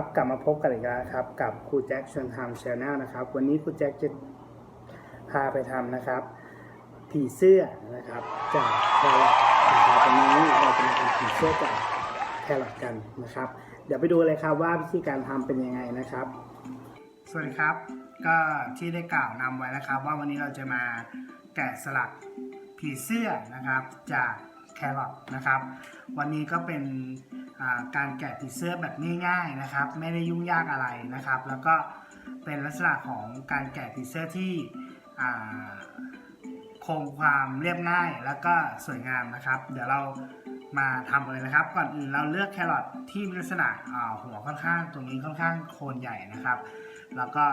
ครับกลับมาพบกันอีกแล้วครับกับครูแจ็คชวนทำชาแนลนะครับ วันนี้ครูแจ็คจะพาไปทำนะครับ ผีเสื้อนะครับจากแครอทนะครับวันนี้เราจะมาทำผีเสื้อจากแครอทกันนะครับ เดี๋ยวไปดูเลยครับว่าวิธีการทำเป็นยังไงนะครับ สวัสดีครับ ก็ที่ได้กล่าวนำไว้นะครับ ว่าวันนี้เราจะมาแกะสลักผีเสื้อนะครับจากแครอทนะครับ วันนี้ก็เป็น การแกะผีเสื้อแบบง่ายๆนะครับ ไม่ได้ยุ่งยากอะไรนะครับ แล้วก็เป็นลักษณะของการแกะผีเสื้อที่คงความเรียบง่ายแล้วก็สวยงามนะครับ เดี๋ยวเรามาทำกันเลยนะครับ ก่อนอื่นเราเลือกแครอทที่มีลักษณะหัวค่อนข้างตรงนี้ค่อนข้างโคนใหญ่นะครับ แล้วก็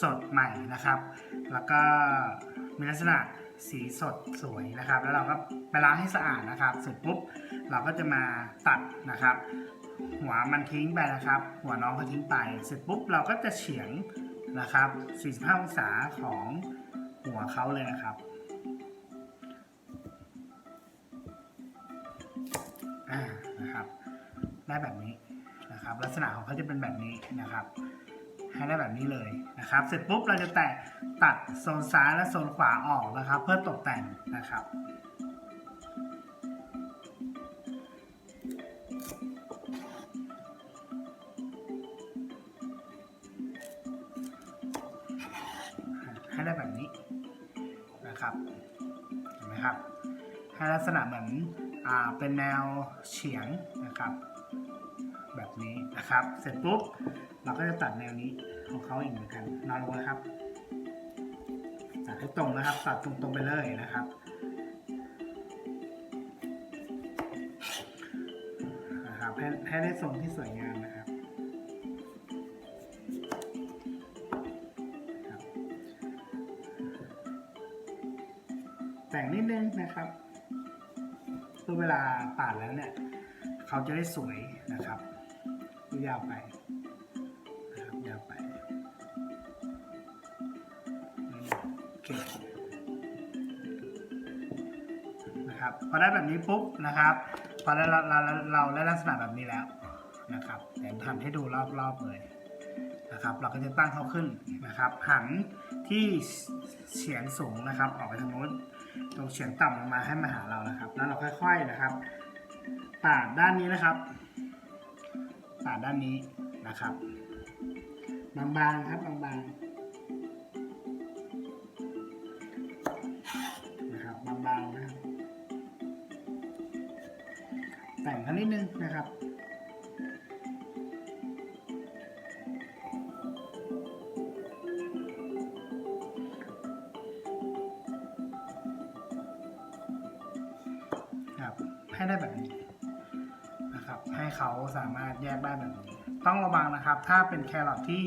สดใหม่นะครับ แล้วก็มีลักษณะ สีสดสวยนะครับ แล้วเราก็ไปล้างให้สะอาดนะครับ เสร็จปุ๊บเราก็จะมาตัดนะครับ หัวมันทิ้งไปนะครับ หัวน้องเขาทิ้งไป เสร็จปุ๊บเราก็จะเฉียงนะครับ 45 องศาของหัวเขาเลยนะครับนะครับ ได้แบบนี้นะครับ ลักษณะของเขาจะเป็นแบบนี้นะครับ ให้ได้แบบนี้เลยนะครับ เสร็จปุ๊บเราจะแตะตัดโซนซ้ายและโซนขวาออกนะครับ เพื่อตกแต่งนะครับให้ได้แบบนี้นะครับเห็นไหมครับให้ลักษณะเหมือนอเป็นแนวเฉียงนะครับ แบบนี้นะครับ เสร็จปุ๊บเราก็จะตัดแนวนี้ของเขาอีกเหมือนกันนอนลงนะครับ ตัดให้ตรงนะครับ ตัดตรงๆไปเลยนะครับนะครับให้ให้ได้ทรงที่สวยงามนะครับแต่งนิดนึงนะครับเพื่อเวลาปาดแล้วเนี่ย เขาจะได้สวย ยาวไปนะครับยาวไปโอเคนะครับพอได้แบบนี้ปุ๊บนะครับพอได้เราเราเราได้ลักษณะแบบนี้แล้วนะครับเดี๋ยวทำให้ดูรอบๆเลยนะครับเราก็จะตั้งเขาขึ้นนะครับหันที่เฉียงสูงนะครับ ออกไปทางโน้นตรงเฉียงต่ำลงมาให้มาหาเรานะครับ แล้วเราค่อย ๆนะครับปาดด้านนี้นะครับ ปาดด้านนี้นะครับ บางๆครับบางๆนะครับบางๆนะครับแต่งเขานิดนึงนะครับครับให้ได้แบบนี้นะครับ ให้เขาสามารถแยกได้แบบนี้ ต้องระวังนะครับ ถ้าเป็นแครอทที่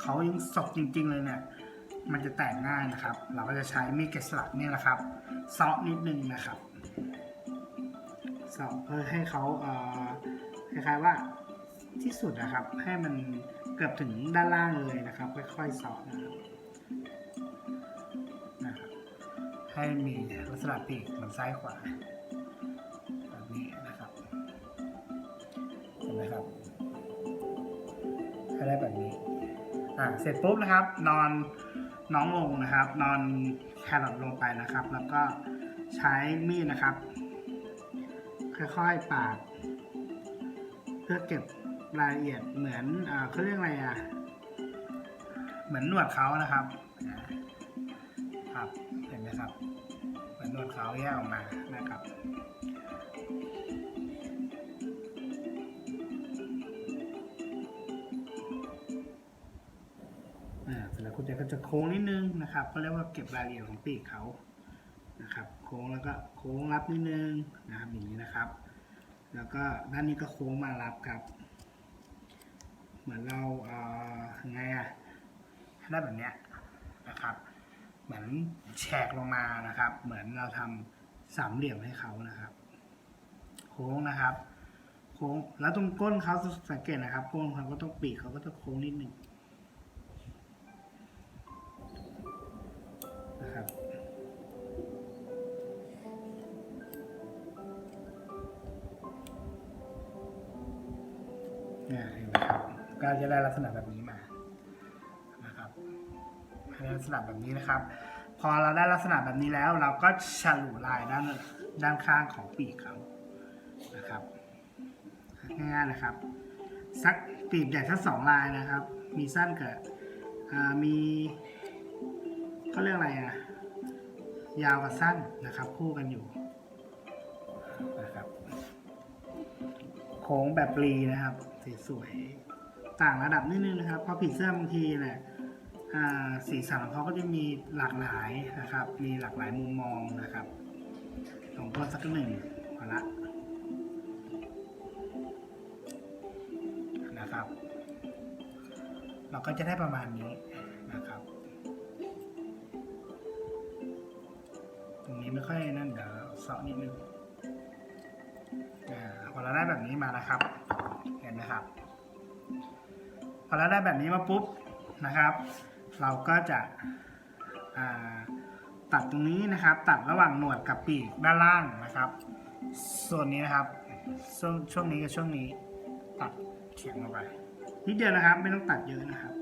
เขายังสดจริง ๆ เลยเนี่ย มันจะแตกง่ายนะครับ เราก็จะใช้มีดแกะสลักนี่แหละครับซาะนิดนึงนะครับซาะเพื่อให้เขาคล้ายๆว่าที่สุดนะครับ ให้มันเกือบถึงด้านล่างเลยนะครับ ค่อยๆซาะนะครับนะครับให้มีลักษณะปีกเหมือนซ้ายขวา นไหมครับให้ได้แบบนี้ อ่าเสร็จปุ๊บนะครับ นอนน้องลงนะครับ นอนแครอทลงไปนะครับ แล้วก็ใช้มีดนะครับ ค่อยๆปาดเพื่อเก็บรายละเอียดเหมือนอ่าเขาเรียกอะไรอะ เหมือนหนวดเขานะครับครับเห็นไหมครับ เหมือนหนวดเขาแยกออกมานะครับ อ่าจแล้วคุณเจก็จะโค้งนิดนึงนะครับก็เรียกว่าเก็บรายละเอียดของปีกเขานะครับ โค้งแล้วก็โค้งรับนิดนึงนะครับอย่างนี้นะครับ แล้วก็ด้านนี้ก็โค้งมารับครับ เหมือนเราเอ่อไงอะได้แบบเนี้ยนะครับ เหมือนแฉกลงมานะครับ เหมือนเราทำสามเหลี่ยมให้เขานะครับ โค้งนะครับ โค้งแล้วตรงก้นเขาสังเกตนะครับ ก้นเขาก็ต้องปีกเขาก็ต้องโค้งนิดนึง ก็จะได้ลักษณะแบบนี้มานะครับได้ลักษณะแบบนี้นะครับ พอเราได้ลักษณะแบบนี้แล้ว เราก็ฉลุลายด้านด้านข้างของปีกเขานะครับง่ายๆนะครับสักปีกใหญ่สักสองลายนะครับ มีสั้นกับมีเขาเรียกอะไรอะยาวกับสั้นนะครับ คู่กันอยู่นะครับโค้งแบบปลีนะครับ สวยๆต่างระดับนิดนึงนะครับ เพราะผีเสื้อบางทีเนี่ยสีสันของเขาก็จะมีหลากหลายนะครับ มีหลากหลายมุมมองนะครับลองก็สักหนึ่งพอละนะครับ เราก็จะได้ประมาณนี้นะครับ ตรงนี้ไม่ค่อยนั่นเดี๋ยวเสาะนิดนึงอ่าพอเราได้แบบนี้มานะครับ เห็นไหมครับพอเราได้แบบนี้มาปุ๊บนะครับ เราก็จะตัดตรงนี้นะครับ ตัดระหว่างหนวดกับปีกด้านล่างนะครับ ส่วนนี้นะครับช่วงช่วงนี้กับช่วงนี้ตัดเฉียงลงไปนิดเดียวนะครับไม่ต้องตัดเยอะนะครับ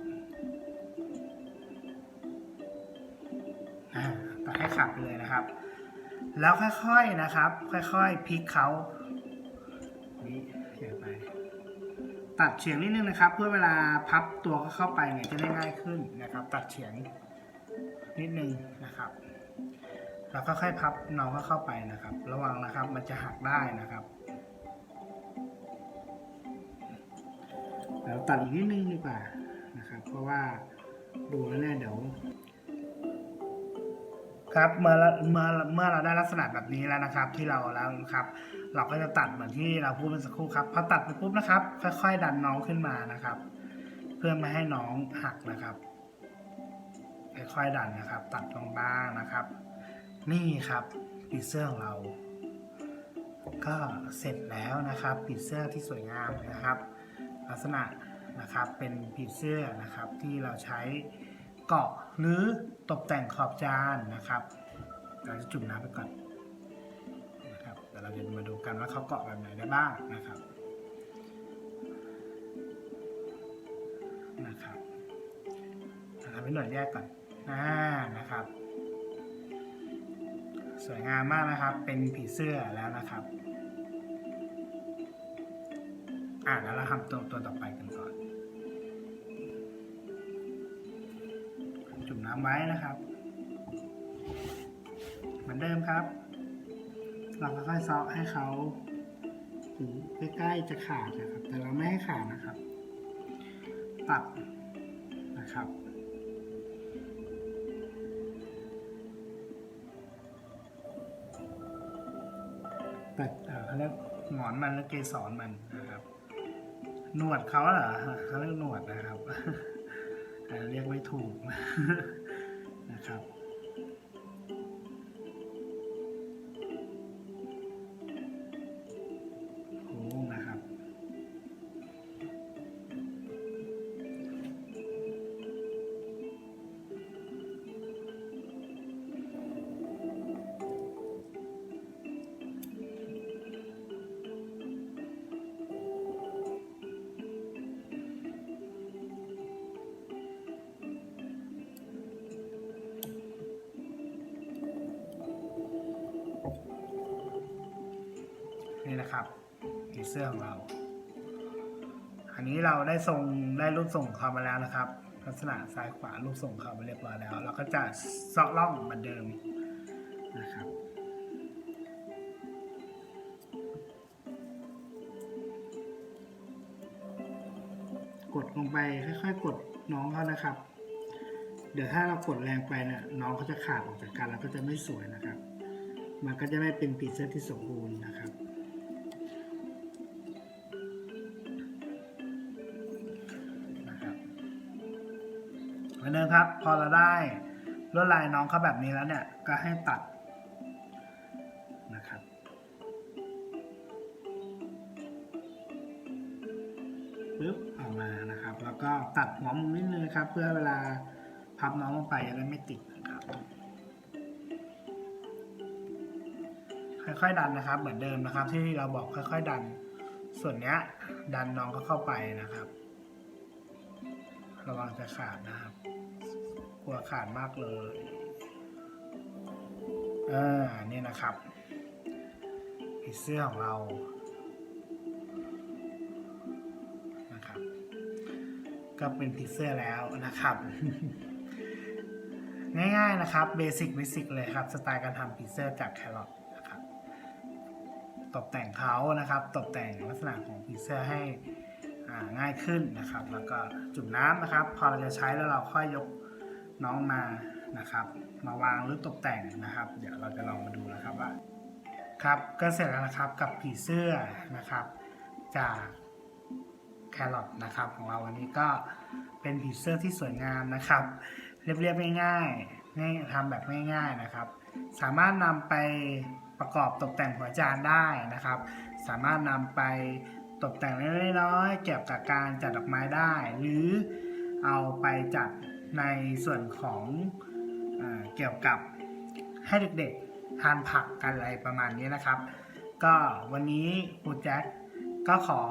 ตัดให้ขาดไปเลยนะครับ แล้วค่อยๆนะครับ ค่อยๆพลิกเขานี่เฉียงไป ตัดเฉียงนิดนึงนะครับ เพื่อเวลาพับตัวเข้าไปเนี่ยจะได้ง่ายขึ้นนะครับ ตัดเฉียงนิดนึงนะครับแล้วก็ค่อยพับน้องก็เข้าไปนะครับ ระวังนะครับมันจะหักได้นะครับแล้วตัดอีกนิดนึงดีกว่านะครับ เพราะว่าดูแล้วเนี่ยเดี๋ยว ครับเมื่อเมื่อเมื่อเราได้ลักษณะแบบนี้แล้วนะครับ ที่เราแล้วครับ เราก็จะตัดเหมือนที่เราพูดเมื่อสักครู่ครับพอตัดไปปุ๊บนะครับ ค่อย ๆ ดันน้องขึ้นมานะครับ เพื่อไม่ให้น้องหักนะครับ ค่อยๆดันนะครับ ตัดตรงบ้างนะครับ นี่ครับปีเสื้อของเรา ก็เสร็จแล้วนะครับปีเสื้อที่สวยงามนะครับ ลักษณะนะครับเป็นผีเสื้อนะครับที่เราใช้ เกาะหรือตกแต่งขอบจานนะครับเราจะจุ่มน้ำไปก่อนนะครับเดี๋ยวเราจะมาดูกันว่าเขาเกาะแบบไหนได้บ้างนะครับนะครับทำให้หน่วยแยกก่อนอ่านะครับ สวยงามมากนะครับ เป็นผีเสื้อแล้วนะครับ อ่าแล้วเราทำตัวตัวต่อไปกันก่อน น้ำไว้นะครับ เหมือนเดิมครับ เราก็ค่อยซอกให้เขาถึงใกล้ๆจะขาดนะครับ แต่เราไม่ให้ขาดนะครับตัดนะครับตัดเอ่เขาเรียกหงอนมันและเกสรมันนะครับหนวดเขาเหรอเขาเรียกหนวดนะครับ เรียกไม่ถูก นะ เสื้อของเรา อันนี้เราได้ทรงได้รูปทรงเขามาแล้วนะครับ ลักษณะซ้ายขวารูปทรงเขามาเรียบร้อยแล้ว เราก็จะซาะล่องเหมือนเดิมนะครับกดลงไปค่อยๆ กดน้องเขานะครับ เดี๋ยวถ้าเรากดแรงไปเนี่ยน้องเขาจะขาดออกจากกันแล้วก็จะไม่สวยนะครับ มันก็จะไม่เป็นปีเสื้อที่สมบูรณ์นะครับ เหมือนเดิมครับ พอเราได้ลวดลายน้องเขาแบบนี้แล้วเนี่ยก็ให้ตัดนะครับปึ๊บออกมานะครับ แล้วก็ตัดหัวมุมนิดนึงครับ เพื่อเวลาพับน้องลงไปจะได้ไม่ติดนะครับค่อยๆดันนะครับ เหมือนเดิมนะครับ ที่เราบอกค่อย ๆ ดัน ส่วนเนี้ย ดันน้องก็เข้าไปนะครับ ระวังจะขาดนะครับ ลัวขาดมากเลยเออนี่นะครับผีเสื้อของเรานะครับ ก็เป็นผีเสื้อแล้วนะครับ ง่ายๆนะครับเบสิกเบสิกเลยครับ สไตล์การทำผีเสื้อจากแครอทนะครับตกแต่งเขานะครับ ตกแต่งลักษณะของผีเสื้อให้ง่ายขึ้นนะครับ แล้วก็จุ่มน้ำนะครับ พอเราจะใช้แล้วเราค่อยยก น้องมานะครับ มาวางหรือตกแต่งนะครับ เดี๋ยวเราจะลองมาดูนะครับว่าครับก็เสร็จแล้วนะครับกับผีเสื้อนะครับ จากแครอทนะครับ ของเราวันนี้ก็เป็นผีเสื้อที่สวยงามนะครับ เรียบๆง่ายๆง่ายทำแบบง่ายๆนะครับ สามารถนำไปประกอบตกแต่งหัวจานได้นะครับ สามารถนำไปตกแต่งเล็กๆน้อยๆเกี่ยวกับการจัดดอกไม้ได้ หรือเอาไปจัด ในส่วนของเออเกี่ยวกับให้เด็กๆทานผักกันอะไรประมาณนี้นะครับ ก็วันนี้ครูแจ็คก็ขอ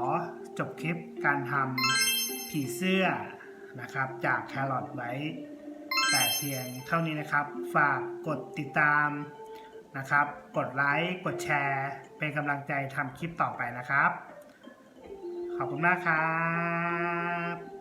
จบคลิปการทำผีเสื้อนะครับ จากแครอทไว้ แต่เพียงเท่านี้นะครับ ฝากกดติดตามนะครับ กดไลค์กดแชร์ เป็นกำลังใจทำคลิปต่อไปนะครับ ขอบคุณมากครับ